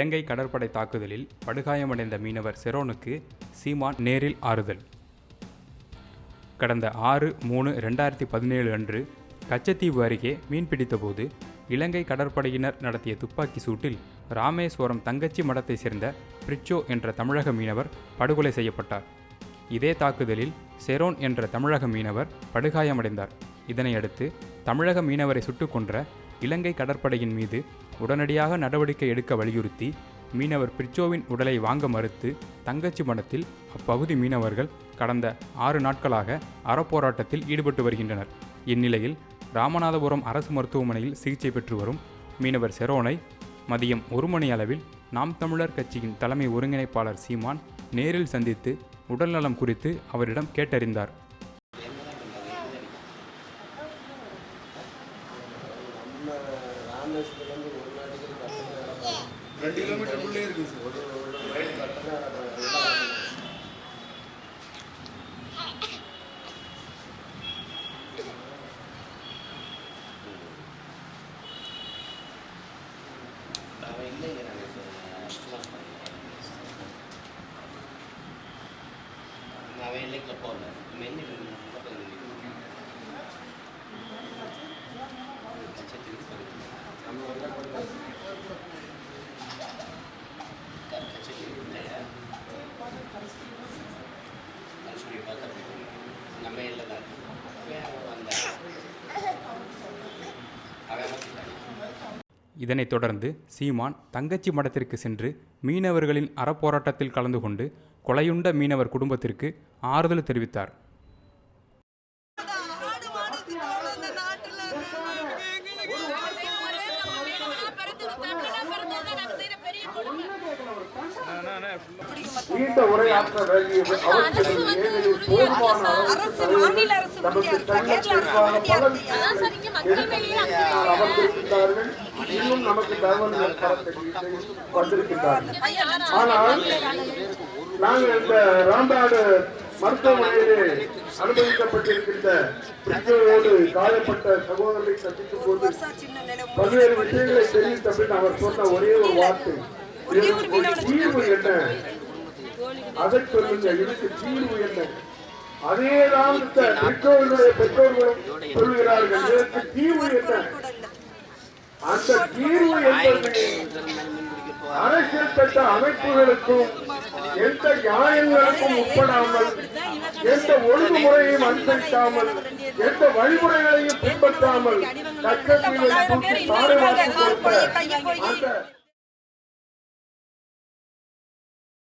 இலங்கை கடற்படை தாக்குதலில் படுகாயமடைந்த மீனவர் செரோனுக்கு சீமான் நேரில் ஆறுதல். கடந்த ஆறு மூணு ரெண்டாயிரத்தி பதினேழு அன்று கச்சத்தீவு அருகே மீன்பிடித்தபோது இலங்கை கடற்படையினர் நடத்திய துப்பாக்கி சூட்டில் ராமேஸ்வரம் தங்கச்சி மடத்தைச் சேர்ந்த பிரிச்சோ என்ற தமிழக மீனவர் படுகொலை செய்யப்பட்டார். இதே தாக்குதலில் செரோன் என்ற தமிழக மீனவர் படுகாயமடைந்தார். இதனையடுத்து தமிழக மீனவரை சுட்டுக் கொன்ற இலங்கை கடற்படையின் மீது உடனடியாக நடவடிக்கை எடுக்க வலியுறுத்தி மீனவர் பிரிச்சோவின் உடலை வாங்க மறுத்து தங்கச்சி மடத்தில் அப்பகுதி மீனவர்கள் கடந்த ஆறு நாட்களாக அறப்போராட்டத்தில் ஈடுபட்டு வருகின்றனர். இந்நிலையில் ராமநாதபுரம் அரசு மருத்துவமனையில் சிகிச்சை பெற்று வரும் மீனவர் செரோனை மதியம் ஒரு மணி அளவில் நாம் தமிழர் கட்சியின் தலைமை ஒருங்கிணைப்பாளர் சீமான் நேரில் சந்தித்து உடல்நலம் குறித்து அவரிடம் கேட்டறிந்தார். ரெண்டு கிலோமீட்டர் உள்ளே இருக்கு சார். அவன் இல்லைங்கிறாங்க சார். சும்மா அவன் இல்லைக்குள்ள போகல மென்னு இதனைத் தொடர்ந்து சீமான் தங்கச்சி மடத்திற்கு சென்று மீனவர்களின் அறப்போராட்டத்தில் கலந்து கொண்டு கொலையுண்ட மீனவர் குடும்பத்திற்கு ஆறுதல் தெரிவித்தார். அரசு எதிர்ப்பு அமர்ந்திருக்கிறார்கள் இன்னும் நமக்கு தகவல்கள் ஆனால் நாங்கள் இந்த ராம்நாடு மருத்துவமனையிலே அனுமதிக்கப்பட்டிருக்கின்ற பிரிஜோடு காயப்பட்ட சகோதரரை சந்திக்கும் போது பல்வேறு விஷயங்களை தெரிவித்த பின் அவர் சொன்ன ஒரே ஒரு வார்த்தை தீர்வு என்ன? அதை சொல்லுங்க இதுக்கு தீர்வு என்ன? அதேதான் இந்த பெற்றோர்களுடைய பெற்றோர்களும் சொல்லுகிறார்கள். இதற்கு தீர்வு என்ன? அந்த தீர்வு என்பது அரசியல் சட்ட அமைப்புகளுக்கும் எந்த நியாயங்களுக்கும் உட்படாமல் எந்த ஒழுங்குமுறையையும் அனுசரிக்காமல் எந்த வழிமுறைகளையும் பின்பற்றாமல் கட்சத்தீவை தூக்கி தாரை வார்த்து கொடுத்த அந்த